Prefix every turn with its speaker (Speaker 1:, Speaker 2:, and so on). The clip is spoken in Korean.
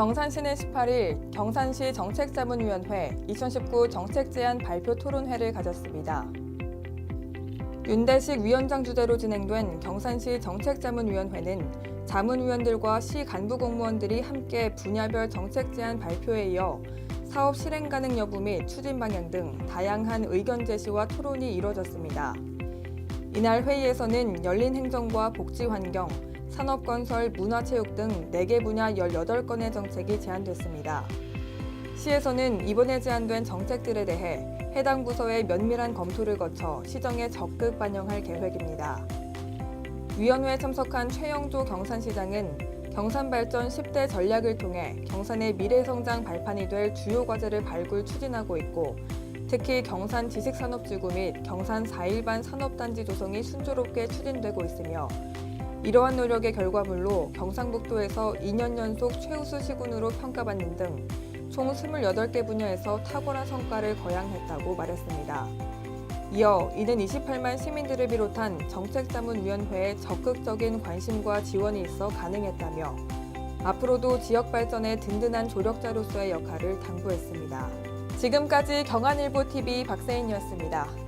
Speaker 1: 경산시는 18일 경산시 정책자문위원회 2019 정책제안 발표 토론회를 가졌습니다. 윤대식 위원장 주재로 진행된 경산시 정책자문위원회는 자문위원들과 시 간부 공무원들이 함께 분야별 정책 제안 발표에 이어 사업 실행 가능 여부 및 추진 방향 등 다양한 의견 제시와 토론이 이뤄졌습니다. 이날 회의에서는 열린 행정과 복지 환경, 산업건설, 문화체육 등 4개 분야 18건의 정책이 제안됐습니다. 시에서는 이번에 제안된 정책들에 대해 해당 부서의 면밀한 검토를 거쳐 시정에 적극 반영할 계획입니다. 위원회에 참석한 최영조 경산시장은 경산발전 10대 전략을 통해 경산의 미래성장 발판이 될 주요 과제를 발굴 추진하고 있고 특히 경산 지식산업지구 및 경산 4일반 산업단지 조성이 순조롭게 추진되고 있으며 이러한 노력의 결과물로 경상북도에서 2년 연속 최우수 시군으로 평가받는 등 총 28개 분야에서 탁월한 성과를 거양했다고 말했습니다. 이어 이는 28만 시민들을 비롯한 정책자문위원회의 적극적인 관심과 지원이 있어 가능했다며 앞으로도 지역 발전의 든든한 조력자로서의 역할을 당부했습니다. 지금까지 경안일보 TV 박세인이었습니다.